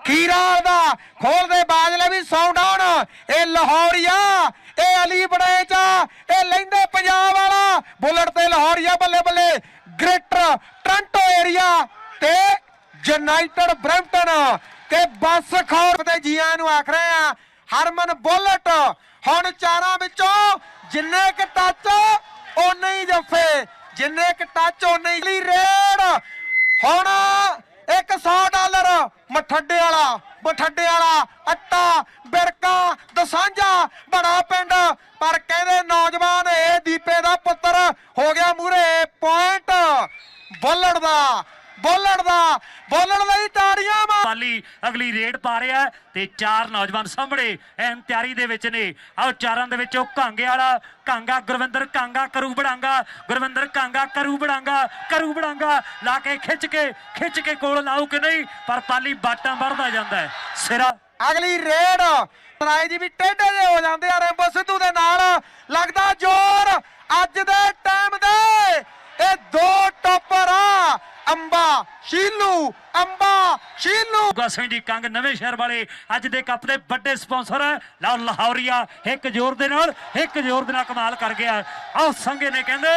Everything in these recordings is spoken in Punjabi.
ਖੀਰਾ ਦਾ ਖੋਲਦੇ ਬਾਜਲੇ ਵੀ ਸੌ ਡਾਊਨ ਇਹ ਲਾਹੌਰੀਆ, ਇਹ ਅਲੀ ਬੜੇਚਾ ਇਹ ਲੈਂਦੇ ਪੰਜਾਬ ਵਾਲਾ। ਬੁਲਟ ਤੇ ਲਾਹੌਰੀਆ ਬੱਲੇ ਬੱਲੇ। ਗ੍ਰੇਟਰ ਟ੍ਰਾਂਟੋ ਏਰੀਆ ਤੇ ਯੂਨਾਈਟਿਡ ਬ੍ਰੈਂਪਟਨ ਤੇ ਬੱਸ ਖੌਰ ਤੇ ਜੀਆਂ ਨੂੰ ਆਖ ਰਹੇ ਆ, ਹਰਮਨ ਬੁਲਟ। ਹੁਣ ਚਾਰਾਂ ਵਿੱਚੋਂ ਜਿੰਨੇ ਕ ਟੱਚ ਓਨੇ ਹੀ ਜੱਫੇ, ਜਿੰਨੇ ਕ ਟੱਚ ਓਨੇ ਹੀ ਰੇਡ ਹੁਣ ਮਠੱਡੇ ਵਾਲਾ ਮਠੱਡੇ ਵਾਲਾ, ਅੱਟਾ ਬਿਰਕਾ ਦਸਾਂਝਾ ਬੜਾ ਪਿੰਡ। ਪਰ ਕਹਿੰਦੇ ਨੌਜਵਾਨ ਇਹ ਦੀਪੇ ਦਾ ਪੁੱਤਰ ਹੋ ਗਿਆ ਮੂਰੇ ਪੁਆਇੰਟ ਬੁੱਲੜ ਦਾ। ਬੁੱਲੜ ਦਾ ਬੁੱਲੜ ਲਈ ਤਾੜੀਆਂ ਮਾਰ ਪਾਲੀ ਅਗਲੀ ਰੇਡ ਪਾ ਰਿਹਾ ਤੇ ਚਾਰ ਨੌਜਵਾਨ ਸਾਹਮਣੇ ਐਨ ਤਿਆਰੀ ਦੇ ਵਿੱਚ ਨੇ। ਆਓ ਚਾਰਾਂ ਦੇ ਵਿੱਚੋਂ ਕਾਂਗੇ ਵਾਲਾ ਕਾਂਗਾ ਗੁਰਵਿੰਦਰ ਕਾਂਗਾ ਕਰੂ ਬੜਾਂਗਾ ਗੁਰਵਿੰਦਰ ਕਾਂਗਾ ਕਰੂ ਬੜਾਂਗਾ ਕਰੂ ਬੜਾਂਗਾ ਲਾ ਕੇ ਖਿੱਚ ਕੇ ਖਿੱਚ ਕੇ ਕੋਲ ਲਾਉ ਕਿ ਨਹੀਂ? ਪਰ ਪਾਲੀ ਬਾਟਾਂ ਵੜਦਾ ਜਾਂਦਾ ਹੈ। ਸਿਰਾ ਅਗਲੀ ਰੇਡ ਰਾਏ ਜੀ ਵੀ ਟੇਢੇ ਜੇ ਹੋ ਜਾਂਦੇ ਆ ਰੈਂਬੋ ਸਿੱਧੂ ਦੇ ਨਾਲ। ਲੱਗਦਾ ਜ਼ੋਰ ਅੱਜ ਦੇ ਟਾਈਮ ਦੇ ਇਹ ਦੋ ਅੰਬਾ, ਸ਼ੀਲੂ ਅੰਬਾ, ਸ਼ੀਲੂ। ਗੁੱਗਾ ਸਿੰਘ ਜੀ ਕੰਗ ਨਵੇਂ ਸ਼ਹਿਰ ਵਾਲੇ ਅੱਜ ਦੇ ਕੱਪ ਦੇ ਵੱਡੇ ਸਪਾਂਸਰ ਹੈ ਲਓ ਲਾਹੌਰੀਆ ਇੱਕ ਜ਼ੋਰ ਦੇ ਨਾਲ, ਇੱਕ ਜ਼ੋਰ ਦੇ ਨਾਲ ਕਮਾਲ ਕਰ ਗਿਆ। ਆਹ ਸੰਗੇ ਨੇ ਕਹਿੰਦੇ,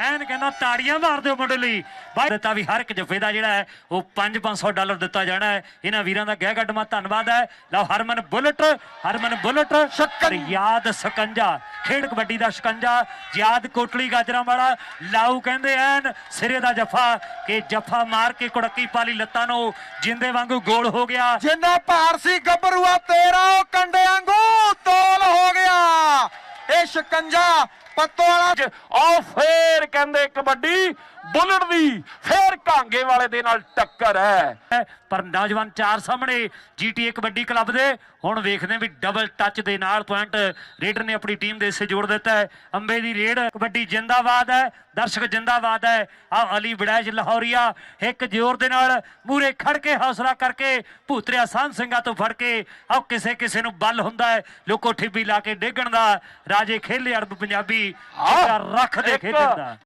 ਐਨ ਕਹਿੰਦਾ ਤਾੜੀਆਂ ਮਾਰ ਦਿਓ ਮੁੰਡੇ ਲਈ। ਬਾਈ ਦਿੱਤਾ ਵੀ ਹਰ ਇੱਕ ਜਫੇ ਦਾ ਜਿਹੜਾ ਹੈ ਉਹ 5-500 ਡਾਲਰ ਦਿੱਤਾ ਜਾਣਾ ਹੈ। ਇਹਨਾਂ ਵੀਰਾਂ ਦਾ ਗਹਿ ਗੱਡਮਾ ਧੰਨਵਾਦ ਹੈ। ਲਓ ਹਰਮਨ ਬੁਲਟ ਹਰਮਨ ਬੁਲਟ। ਸ਼ੱਕਰ ਯਾਦ ਸਕੰਜਾ ਖੇਡ ਕਬੱਡੀ ਦਾ ਸ਼ਿਕੰਜਾ। ਯਾਦ ਕੋਟਲੀ ਗਾਜਰਾਂ ਵਾਲਾ ਲਾਊ ਕਹਿੰਦੇ ਐਨ ਸਿਰੇ ਦਾ ਜਫਾ ਕਿ ਜਫਾ ਮਾਰ ਕੇ ਕੁੜੱਕੀ ਪਾਲੀ ਲੱਤਾਂ ਨੂੰ ਜਿੰਦੇ ਵਾਂਗੂ ਗੋਲ ਹੋ ਗਿਆ। ਜਿੰਨਾ ਭਾਰ ਸੀ ਗੱਭਰੂਆ ਤੇਰਾ ਉਹ ਕੰਡੇ ਵਾਂਗੂ ਤੋਲ ਹੋ ਗਿਆ। ਇਹ ਸ਼ਿਕੰਜਾ ਪੱਤੋ ਵਾਲਾ ਫੇਰ ਕਹਿੰਦੇ ਕਬੱਡੀ, ਬੁਲਟ ਦੀ ਫੇਰ ਕਾਂਗੇ ਵਾਲੇ ਦੇ ਨਾਲ ਟੱਕਰ ਹੈ। ਪਰ ਨੌਜਵਾਨ ਚਾਰ ਸਾਹਮਣੇ ਜੀਟੀਏ ਕਬੱਡੀ ਕਲੱਬ ਦੇ, ਹੁਣ ਵੇਖਦੇ ਵੀ ਡਬਲ ਟੱਚ ਦੇ ਨਾਲ ਪੁਆਇੰਟ ਰੇਡਰ ਨੇ ਆਪਣੀ ਟੀਮ ਦੇ ਹਿੱਸੇ ਜੋੜ ਦਿੱਤਾ ਹੈ। ਅੰਬੇ ਦੀ ਰੇਡ, ਕਬੱਡੀ ਜਿੰਦਾਬਾਦ ਹੈ, ਦਰਸ਼ਕ ਜਿੰਦਾਬਾਦ ਹੈ। ਆ ਅਲੀ ਬੜੈਜ ਲਾਹੌਰੀਆ ਇੱਕ ਜ਼ੋਰ ਦੇ ਨਾਲ ਮੂਰੇ ਖੜ ਕੇ ਹੌਸਲਾ ਕਰਕੇ ਭੂਤਰਿਆ ਸਾਂਝ ਸਿੰਘਾਂ ਤੋਂ ਫੜ ਕੇ ਆਹ ਕਿਸੇ ਕਿਸੇ ਨੂੰ ਬਲ ਹੁੰਦਾ ਹੈ। ਲੋਕੋ ਠਿੱਬੀ ਲਾ ਕੇ ਡੇਗਣ ਦਾ ਰਾਜੇ ਖੇਲੇ ਅਰਬ ਪੰਜਾਬੀ ਰੱਖ ਦੇ ਇੱਕ ਖੇਡਣ ਦਾ।